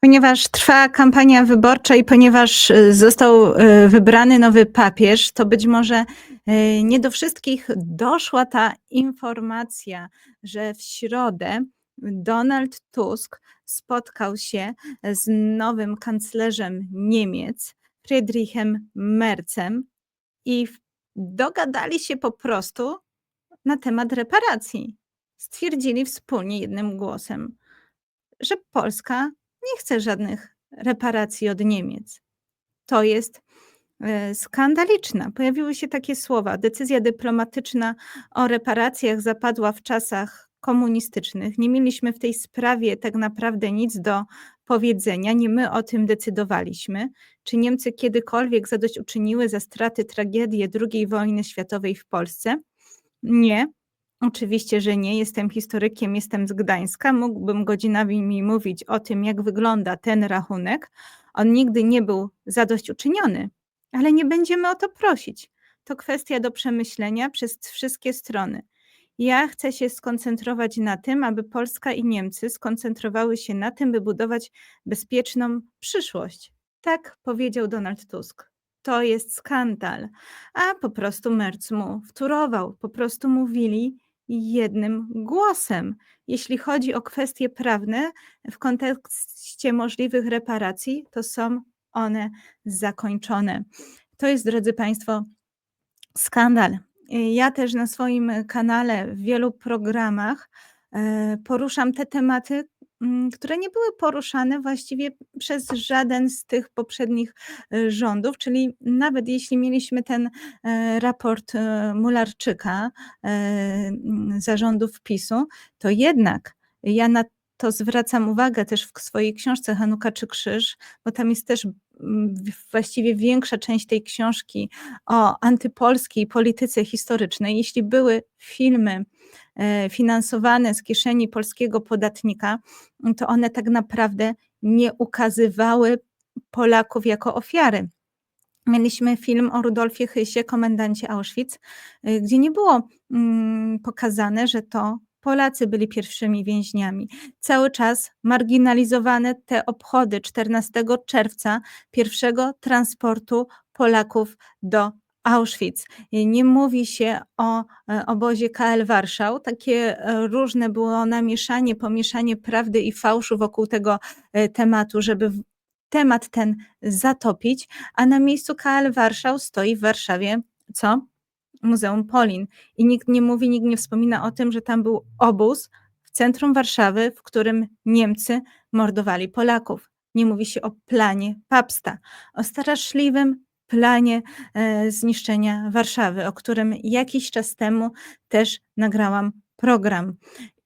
Ponieważ trwa kampania wyborcza i ponieważ y, został y, wybrany nowy papież, to być może y, nie do wszystkich doszła ta informacja, że w środę Donald Tusk spotkał się z nowym kanclerzem Niemiec, Friedrichem Merzem i dogadali się po prostu na temat reparacji. Stwierdzili wspólnie jednym głosem, że Polska nie chce żadnych reparacji od Niemiec. To jest e, skandaliczna. Pojawiły się takie słowa. Decyzja dyplomatyczna o reparacjach zapadła w czasach komunistycznych. Nie mieliśmy w tej sprawie tak naprawdę nic do powiedzenia. Nie my o tym decydowaliśmy. Czy Niemcy kiedykolwiek zadośćuczyniły za straty, tragedię II wojny światowej w Polsce? Nie. Oczywiście, że nie. Jestem historykiem, jestem z Gdańska. Mógłbym godzinami mi mówić o tym, jak wygląda ten rachunek. On nigdy nie był zadośćuczyniony, ale nie będziemy o to prosić. To kwestia do przemyślenia przez wszystkie strony. Ja chcę się skoncentrować na tym, aby Polska i Niemcy skoncentrowały się na tym, by budować bezpieczną przyszłość. Tak powiedział Donald Tusk. To jest skandal. A po prostu Merz mu wturował. Po prostu mówili, jednym głosem. Jeśli chodzi o kwestie prawne w kontekście możliwych reparacji, to są one zakończone. To jest, drodzy Państwo, skandal. Ja też na swoim kanale w wielu programach e, poruszam te tematy, które nie były poruszane właściwie przez żaden z tych poprzednich y, rządów, czyli nawet jeśli mieliśmy ten e, raport e, Mularczyka e, mm, zarządów PiSu, to jednak ja na to zwracam uwagę też w swojej książce Hanuka czy Krzyż, bo tam jest też mm, właściwie większa część tej książki o antypolskiej polityce historycznej. Jeśli były filmy, E, finansowane z kieszeni polskiego podatnika, to one tak naprawdę nie ukazywały Polaków jako ofiary. Mieliśmy film o Rudolfie Hysie, komendancie Auschwitz, e, gdzie nie było mm, pokazane, że to Polacy byli pierwszymi więźniami. Cały czas marginalizowane te obchody 14 czerwca, pierwszego transportu Polaków do Auschwitz. Nie mówi się o e, obozie KL Warszał. Takie e, różne było namieszanie, pomieszanie prawdy i fałszu wokół tego e, tematu, żeby temat ten zatopić, a na miejscu KL Warszał stoi w Warszawie co? Muzeum Polin. I nikt nie mówi, nikt nie wspomina o tym, że tam był obóz w centrum Warszawy, w którym Niemcy mordowali Polaków. Nie mówi się o planie Papsta, o straszliwym planie e, zniszczenia Warszawy, o którym jakiś czas temu też nagrałam program.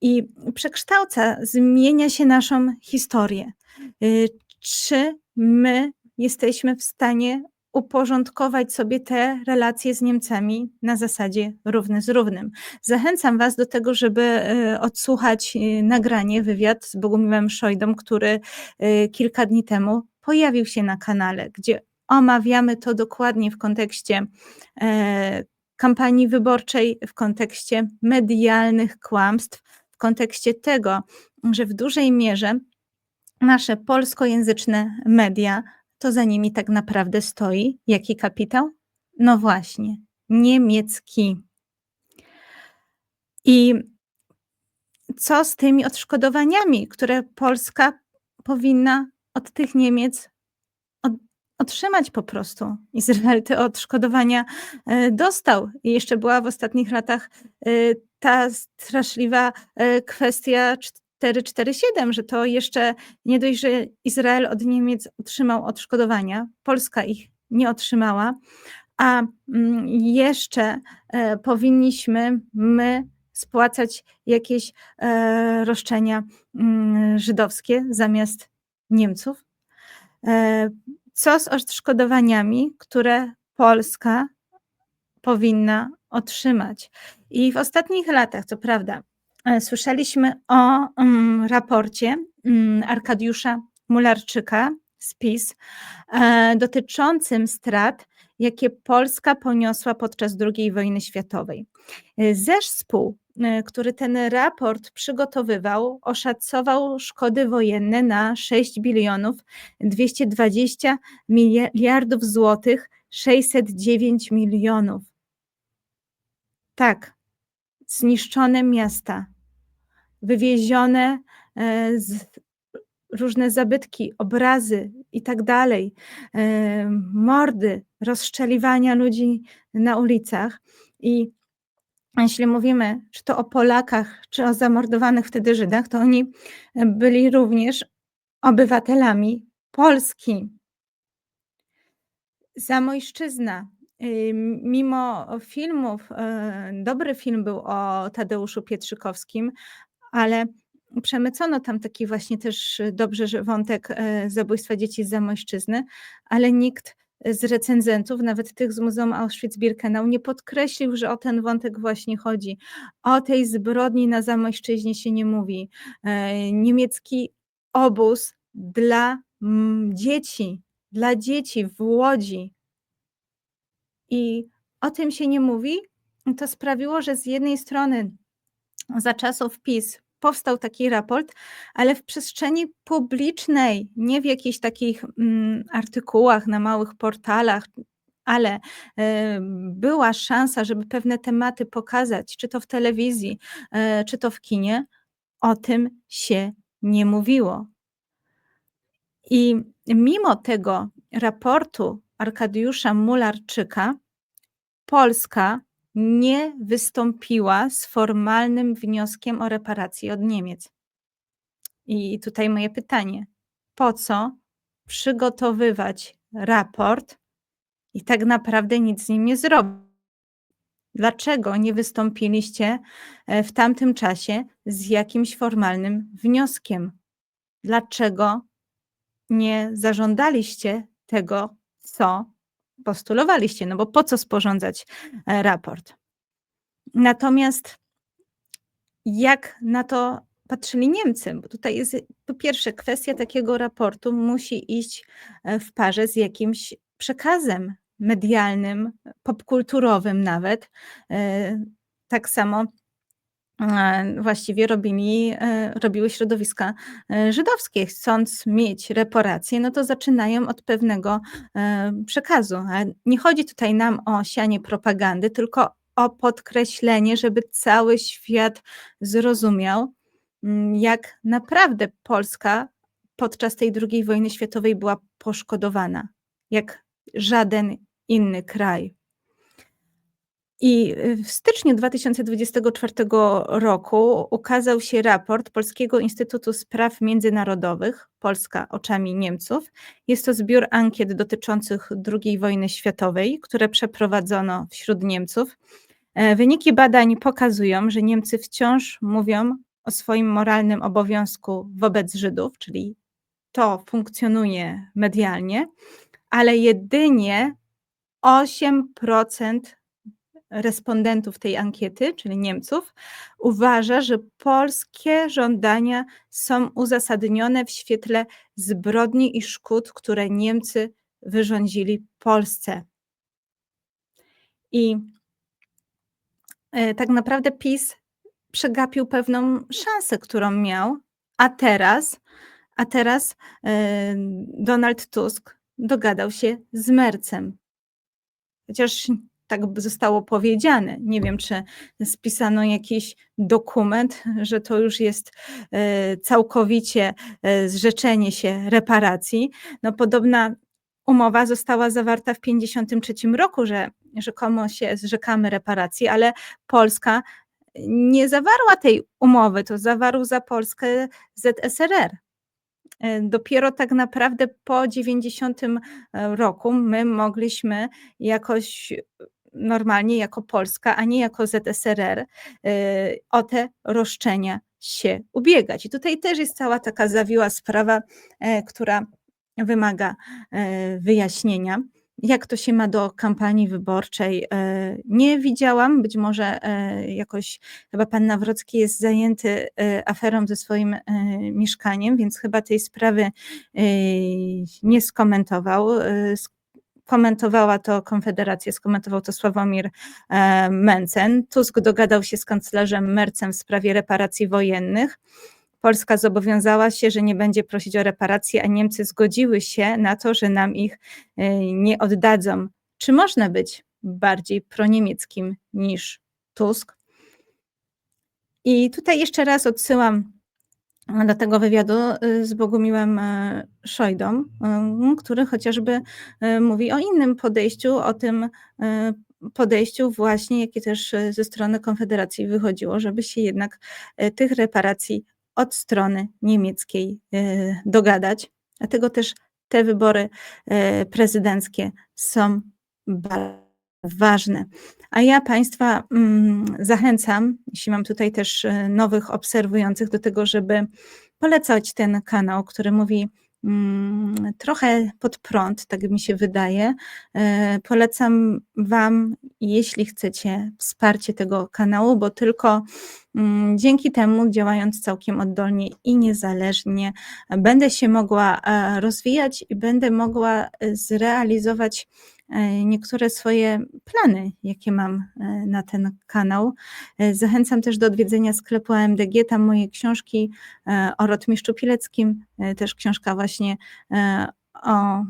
I przekształca, zmienia się naszą historię. Y, czy my jesteśmy w stanie uporządkować sobie te relacje z Niemcami na zasadzie równy z równym. Zachęcam Was do tego, żeby e, odsłuchać e, nagranie, wywiad z Bogumiłem Szojdą, który kilka dni temu pojawił się na kanale, gdzie omawiamy to dokładnie w kontekście e, kampanii wyborczej, w kontekście medialnych kłamstw, w kontekście tego, że w dużej mierze nasze polskojęzyczne media, to za nimi tak naprawdę stoi jaki kapitał? No właśnie, niemiecki. I co z tymi odszkodowaniami, które Polska powinna od tych Niemiec otrzymać po prostu. Izrael te odszkodowania e, dostał. I jeszcze była w ostatnich latach e, ta straszliwa e, kwestia 447, że to jeszcze nie dość, że Izrael od Niemiec otrzymał odszkodowania, Polska ich nie otrzymała, a mm, jeszcze powinniśmy my spłacać jakieś roszczenia mm, żydowskie zamiast Niemców. Co z odszkodowaniami, które Polska powinna otrzymać? I w ostatnich latach, co prawda, e, słyszeliśmy o um, raporcie um, Arkadiusza Mularczyka z PiS e, dotyczącym strat jakie Polska poniosła podczas II wojny światowej. Zespół, który ten raport przygotowywał, oszacował szkody wojenne na 6 bilionów 220 miliardów złotych 609 milionów. Tak, zniszczone miasta, wywiezione z różne zabytki, obrazy i tak dalej, mordy, rozstrzeliwania ludzi na ulicach. I jeśli mówimy, czy to o Polakach, czy o zamordowanych wtedy Żydach, to oni byli również obywatelami Polski. Zamojszczyzna. Mimo filmów, dobry film był o Tadeuszu Pietrzykowskim, ale przemycono tam taki właśnie też dobrze, że wątek zabójstwa dzieci z Zamojszczyzny, ale nikt z recenzentów, nawet tych z Muzeum Auschwitz-Birkenau, nie podkreślił, że o ten wątek właśnie chodzi. O tej zbrodni na Zamojszczyźnie się nie mówi. Niemiecki obóz dla dzieci, dla dzieci w Łodzi. I o tym się nie mówi. To sprawiło, że z jednej strony za czasów PiS powstał taki raport, ale w przestrzeni publicznej, nie w jakichś takich mm, artykułach na małych portalach, ale y, była szansa, żeby pewne tematy pokazać, czy to w telewizji, y, czy to w kinie, o tym się nie mówiło. I mimo tego raportu Arkadiusza Mularczyka, Polska nie wystąpiła z formalnym wnioskiem o reparację od Niemiec. I tutaj moje pytanie: po co przygotowywać raport i tak naprawdę nic z nim nie zrobić? Dlaczego nie wystąpiliście e, w tamtym czasie z jakimś formalnym wnioskiem? Dlaczego nie zażądaliście tego, co postulowaliście, no bo po co sporządzać e, raport? Natomiast jak na to patrzyli Niemcy? Bo tutaj jest po pierwsze kwestia takiego raportu musi iść e, w parze z jakimś przekazem medialnym, popkulturowym nawet. E, tak samo właściwie robili, e, robiły środowiska e, żydowskie. Chcąc mieć reparacje, no to zaczynają od pewnego e, przekazu. Nie chodzi tutaj nam o sianie propagandy, tylko o podkreślenie, żeby cały świat zrozumiał, mm, jak naprawdę Polska podczas tej II wojny światowej była poszkodowana, jak żaden inny kraj. I y, w styczniu 2024 roku ukazał się raport Polskiego Instytutu Spraw Międzynarodowych Polska oczami Niemców. Jest to zbiór ankiet dotyczących II wojny światowej, które przeprowadzono wśród Niemców. E, wyniki badań pokazują, że Niemcy wciąż mówią o swoim moralnym obowiązku wobec Żydów, czyli to funkcjonuje medialnie, ale jedynie 8% respondentów tej ankiety, czyli Niemców, uważa, że polskie żądania są uzasadnione w świetle zbrodni i szkód, które Niemcy wyrządzili Polsce. I e, tak naprawdę PiS przegapił pewną szansę, którą miał, a teraz, a teraz e, Donald Tusk dogadał się z Mercem. Chociaż tak zostało powiedziane. Nie wiem, czy spisano jakiś dokument, że to już jest e, całkowicie e, zrzeczenie się reparacji. No, podobna umowa została zawarta w 1953 roku, że rzekomo się zrzekamy reparacji, ale Polska nie zawarła tej umowy, to zawarł za Polskę ZSRR. E, dopiero tak naprawdę po 90 roku my mogliśmy jakoś normalnie jako Polska, a nie jako ZSRR y, o te roszczenia się ubiegać. I tutaj też jest cała taka zawiła sprawa, e, która wymaga e, wyjaśnienia. Jak to się ma do kampanii wyborczej? E, nie widziałam, być może jakoś chyba pan Nawrocki jest zajęty aferą ze swoim mieszkaniem, więc chyba tej sprawy nie skomentował komentowała to Konfederacja, skomentował to Sławomir e, Mencen. Tusk dogadał się z kanclerzem Mercem w sprawie reparacji wojennych. Polska zobowiązała się, że nie będzie prosić o reparacje, a Niemcy zgodziły się na to, że nam ich e, nie oddadzą. Czy można być bardziej proniemieckim niż Tusk? I tutaj jeszcze raz odsyłam do tego wywiadu y, z Bogumiłem e, Szojdą, y, który chociażby y, mówi o innym podejściu, o tym podejściu właśnie, jakie też ze strony Konfederacji wychodziło, żeby się jednak tych reparacji od strony niemieckiej dogadać. Dlatego też te wybory prezydenckie są bardzo ważne. A ja Państwa mm, zachęcam, jeśli mam tutaj też e, nowych obserwujących, do tego, żeby polecać ten kanał, który mówi mm, trochę pod prąd, tak mi się wydaje. E, polecam Wam, jeśli chcecie, wsparcie tego kanału, bo tylko mm, dzięki temu, działając całkiem oddolnie i niezależnie, będę się mogła e, rozwijać i będę mogła zrealizować niektóre swoje plany, jakie mam e, na ten kanał. E, zachęcam też do odwiedzenia sklepu AMDG, tam moje książki o Rotmistrzu Pileckim, też książka właśnie o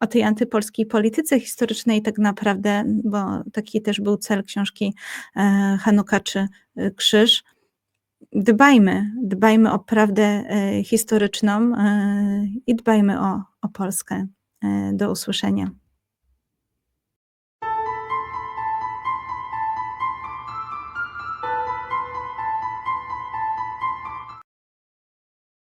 o tej antypolskiej polityce historycznej tak naprawdę, bo taki też był cel książki Hanuka czy Krzyż. Dbajmy, dbajmy o prawdę historyczną i dbajmy o, o Polskę. Do usłyszenia.